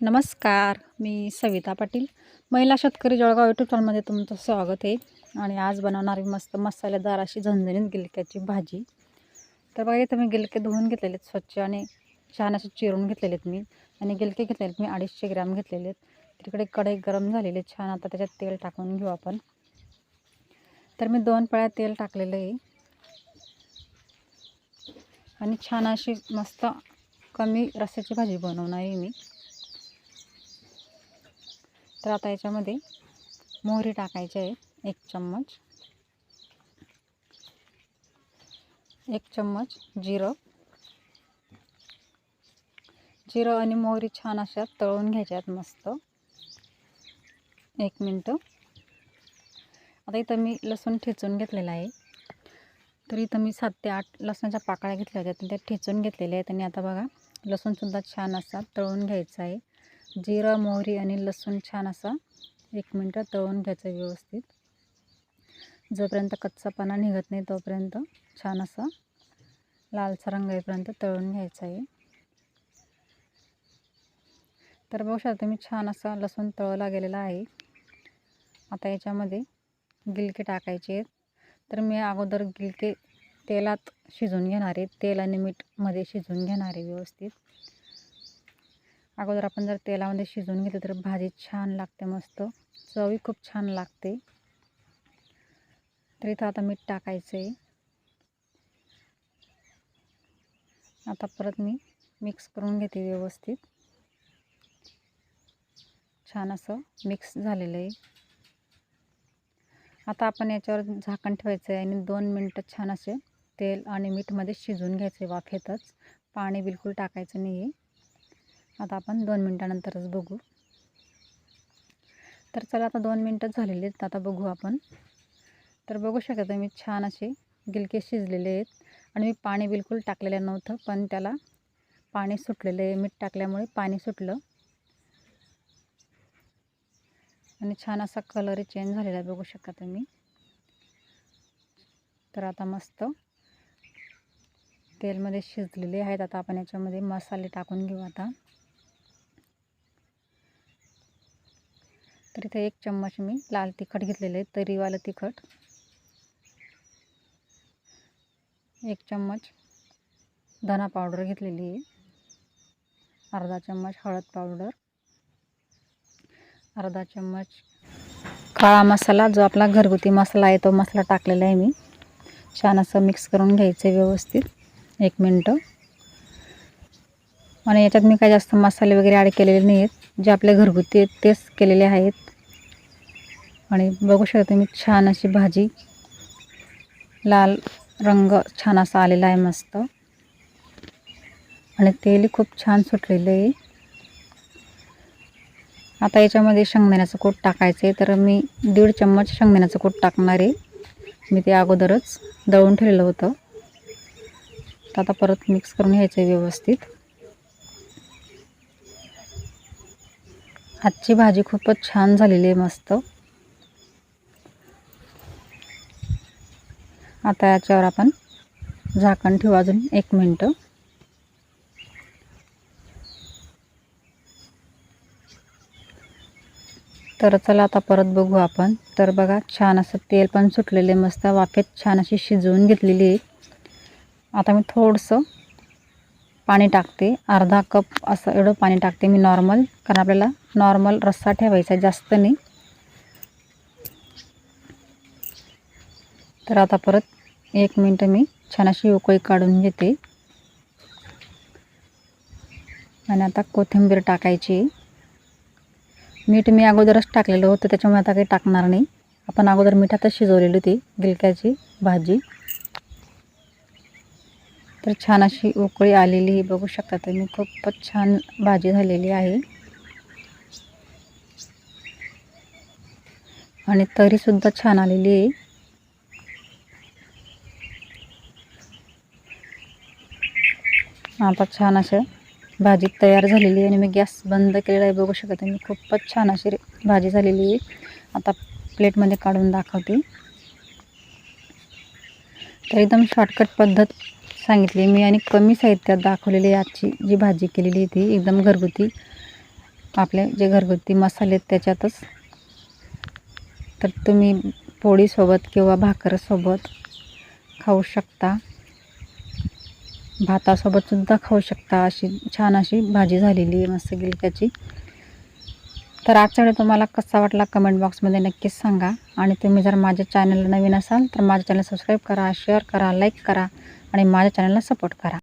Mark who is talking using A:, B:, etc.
A: नमस्कार मी सविता पाटील. महिला शेतकरी जळगाव यूट्यूब चॅनलमध्ये तुमचं स्वागत आहे. आणि आज बनवणारी मस्त मसालेदार अशी झणझणीत गिलक्याची भाजी. तर बघा इथं मी गिलके धुवून घेतलेले आहेत स्वच्छ आणि छान असे चिरून घेतलेले आहेत मी. आणि गिलके घेतलेले आहेत मी अडीचशे ग्रॅम घेतलेले आहेत तिकडे कढई गरम झालेली आहे छान. आता त्याच्यात तेल टाकून घेऊ आपण. तर मी दोन पळ्या तेल टाकलेलं आहे. आणि छान अशी मस्त कमी रस्याची भाजी बनवणार आहे मी. तर आता याच्यामध्ये मोहरी टाकायची आहे. एक चम्मच. एक चम्मच जिरं. जिरं आणि मोहरी छान अशा तळून घ्यायच्यात आहेत मस्त. एक मिनटं. आता इथं मी लसूण ठेचून घेतलेला आहे. तर इथं मी सात ते आठ लसणाच्या पाकळ्या घेतल्या होत्या त्या ठेचून घेतलेल्या आहेत. आणि आता बघा लसूणसुद्धा छान असा तळून घ्यायचा आहे. जिरा मोहरी आणि लसूण छान असा एक मिनटं तळून घ्यायचं व्यवस्थित. जोपर्यंत कच्चापणा निघत नाही तोपर्यंत छान असा लालसा रंग येईपर्यंत तळून घ्यायचा आहे. तर बघू शकता तुम्ही छान असा लसूण तळला गेलेला आहे. आता याच्यामध्ये गिलके टाकायचे आहेत. तर मी अगोदर गिलके तेलात शिजवून घेणार आहे. तेल आणि मीठमध्ये शिजवून घेणार आहे व्यवस्थित. अगोदर आपण जर तेलामध्ये शिजवून घेतलं तर भाजी छान लागते मस्त. चवही खूप छान लागते. तर इथं आता मीठ टाकायचं आहे आता परत मी मिक्स करून घेते व्यवस्थित. छान असं मिक्स झालेलं आहे. आता आपण याच्यावर झाकण ठेवायचं आहे आणि दोन मिनटं छान असे तेल आणि मीठमध्ये शिजून घ्यायचं आहे वाफेतच. पाणी बिलकुल टाकायचं नाही आहे आता आपण दोन मिनटानंतरच बघू. तर चला आता दोन मिनटं झालेले आहेत आता बघू आपण. तर बघू शकता मी छान असे गिलके शिजलेले आहेत. आणि मी पाणी बिलकुल टाकलेलं नव्हतं पण त्याला पाणी सुटलेलं आहे. मीठ टाकल्यामुळे पाणी सुटलं. आणि छान असा कलरही चेंज झालेला आहे बघू शकता तुम्ही. तर आता मस्त तेलमध्ये शिजलेले आहेत. आता आपण याच्यामध्ये मसाले टाकून घेऊ आता. तर इथे एक चम्मच मी लाल तिखट घेतलेलं आहे तरीवालं तिखट. एक चम्मच धना पावडर घेतलेली आहे. अर्धा चम्मच हळद पावडर. अर्धा चम्मच काळा मसाला जो आपला घरगुती मसाला आहे तो मसाला टाकलेला आहे मी. छान असं मिक्स करून घ्यायचं आहे व्यवस्थित. एक मिनटं. आणि याच्यात मी काय जास्त मसाले वगैरे ॲड केलेले नाही आहेत जे आपल्या घरगुती आहेत तेच केलेले आहेत. आणि बघू शकता मी छान अशी भाजी. लाल रंग छान असा आलेला आहे मस्त. आणि तेल खूप छान सुटलेलं आहे. आता याच्यामध्ये शेंगदाण्याचं कूट टाकायचं आहे. तर मी दीड चम्मच शेंगदाण्याचं कूट टाकणार आहे. मी ते अगोदरच दळून ठेवलेलं होतं. तर आता परत मिक्स करून घ्यायचं आहे व्यवस्थित. आजची भाजी खूपच छान झालेली आहे मस्त. आता याच्यावर आपण झाकण ठेवू अजून एक मिनटं. तर चला आता परत बघू आपण. तर बघा छान असं तेल पण सुटलेले मस्त वाफेत छान अशी शिजवून घेतलेली आहे. आता मी थोडंसं पाणी टाकते. अर्धा कप असं एवढं पाणी टाकते मी नॉर्मल कारण आपल्याला नॉर्मल रस्सा ठेवायचा आहे जास्त नाही. तर आता परत एक मिनटं मी छान अशी उकळी काढून घेते. आणि आता कोथिंबीर टाकायची. मीठ मी अगोदरच टाकलेलं होतं त्याच्यामुळे आता काही टाकणार नाही. आपण अगोदर मिठातच शिजवलेली होती गिलक्याची भाजी. तर छान अशी उकळी आलेली ही बघू शकता तुम्ही खूपच छान भाजी झालेली आहे. आणि तरीसुद्धा छान आलेली आहे. आता छान अशा भाजी तयार झालेली आहे आणि मी गॅस बंद केलेला आहे. बघू शकत मी खूपच छान अशी भाजी झालेली आहे. आता प्लेटमध्ये काढून दाखवते. तर एकदम शॉर्टकट पद्धत सांगितली. मी आणि कमी साहित्यात दाखवलेली आजची जी भाजी केलेली ती एकदम घरगुती. आपले जे घरगुती मसाले आहेत त्याच्यातच. तर तुम्ही पोळीसोबत किंवा भाकरसोबत खाऊ शकता. भातासोबत सुद्धा खाऊ शकता. अशी छान अशी भाजी झालेली आहे मस्त गिलक्याची तर आजचा व्हिडिओ तुम्हाला कसा वाटला कमेंट बॉक्समध्ये नक्कीच सांगा. आणि तुम्ही जर माझ्या चॅनलला नवीन असाल तर माझ्या चॅनल सबस्क्राईब करा शेअर करा लाईक करा. आणि माझ्या चॅनलला सपोर्ट करा.